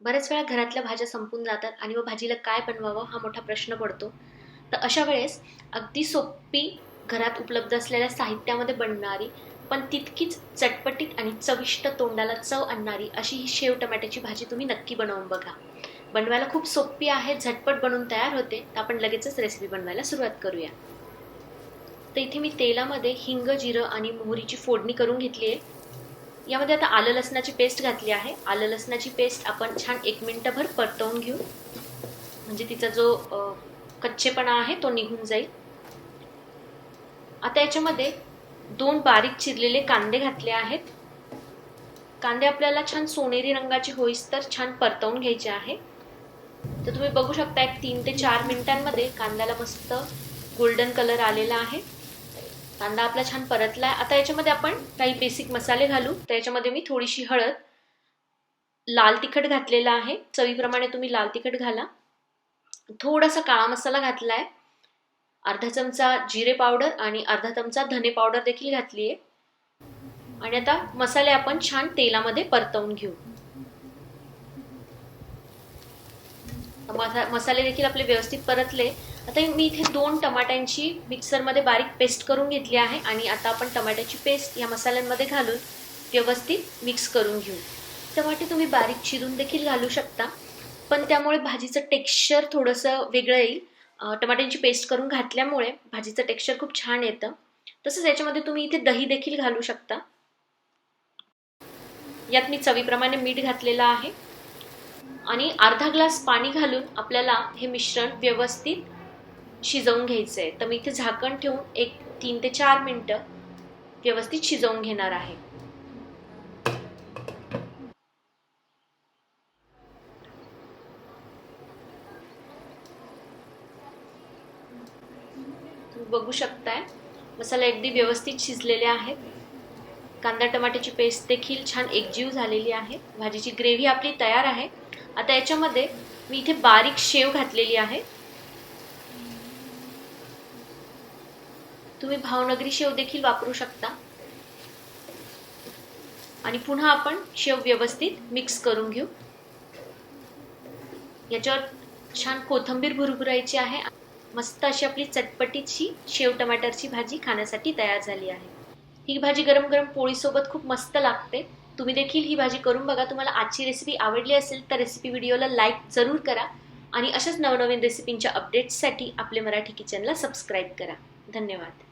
बऱ्याच वेळा घरातल्या भाज्या संपून जातात आणि मग भाजीला काय बनवावं हा मोठा प्रश्न पडतो. तर अशा वेळेस अगदी सोपी घरात उपलब्ध असलेल्या साहित्यामध्ये बनणारी पण तितकीच चटपटीत आणि चविष्ट तोंडाला चव आणणारी अशी ही शेव टमाट्याची भाजी तुम्ही नक्की बनवून बघा. बनवायला खूप सोपी आहे झटपट बनवून तयार होते तर आपण लगेचच रेसिपी बनवायला सुरुवात करूया. तर इथे मी तेलामध्ये हिंग जिरं आणि मोहरीची फोडणी करून घेतली आहे. यामध्ये आता आलं लसणाची पेस्ट घातली आहे. आलं लसणाची पेस्ट आपण छान एक मिनटभर परतवून घेऊ. म्हणजे तिचा जो कच्चेपणा आहे तो निघून जाईल. आता याच्यामध्ये दोन बारीक चिरलेले कांदे घातले आहेत. कांदे आपल्याला छान सोनेरी रंगाचे होईस तर छान परतवून घ्यायचे आहे. तर तुम्ही बघू शकता एक तीन ते चार मिनिटांमध्ये कांद्याला मस्त गोल्डन कलर आलेला आहे. कांदा आपला छान परतला आता याच्यामध्ये आपण काही बेसिक मसाले घालू. तर याच्यामध्ये मी थोडीशी हळद लाल तिखट घातलेला आहे. चवीप्रमाणे तुम्ही लाल तिखट घाला. थोडासा काळा मसाला घातला आहे अर्धा चमचा जिरे पावडर आणि अर्धा चमचा धने पावडर देखील घातली आहे आणि आता मसाले आपण छान तेलामध्ये परतवून घेऊ. मसा- मसाले देखील आपले व्यवस्थित परतले. आता मी इथे दोन टमाट्यांची मिक्सरमध्ये बारीक पेस्ट करून घेतली आहे आणि आता आपण टमाट्याची पेस्ट या मसाल्यांमध्ये घालून व्यवस्थित मिक्स करून घेऊ. टमाटे तुम्ही बारीक चिरून देखील घालू शकता पण त्यामुळे भाजीचं टेक्स्चर थोडंसं वेगळं येईल. टमाट्यांची पेस्ट करून घातल्यामुळे भाजीचं टेक्स्चर खूप छान येतं. तसंच याच्यामध्ये तुम्ही इथे दही देखील घालू शकता. यात मी चवीप्रमाणे मीठ घातलेलं आहे. आणि अर्धा ग्लास पाणी घालून आपल्याला हे मिश्रण व्यवस्थित शिजवून घ्यायचं आहे तर मी इथे झाकण ठेवून एक तीन ते चार मिनटं व्यवस्थित शिजवून घेणार आहे. बघू शकताय मसाले अगदी व्यवस्थित शिजलेले आहेत. कांदा टमाट्याची पेस्ट देखील छान एकजीव झालेली आहे. भाजीची ग्रेव्ही आपली तयार आहे. आता याच्यामध्ये मी इथे बारीक शेव घातलेली आहे. तुम्ही भावनगरी शेव देखील वापरू शकता. आणि पुन्हा आपण शेव व्यवस्थित मिक्स करून घेऊ. याच्यावर छान कोथंबीर भुरभुरायची आहे. मस्त अशी आपली चटपटीची शेव टमाटरची भाजी खाण्यासाठी तयार झाली आहे. ही भाजी गरम गरम पोळीसोबत खूप मस्त लागते. तुम्ही देखील ही भाजी करून बघा. तुम्हाला आजची रेसिपी आवडली असेल तर रेसिपी व्हिडिओला लाईक जरूर करा. आणि अशाच नवनवीन रेसिपींच्या अपडेट्ससाठी आपले मराठी किचनला सबस्क्राईब करा. धन्यवाद.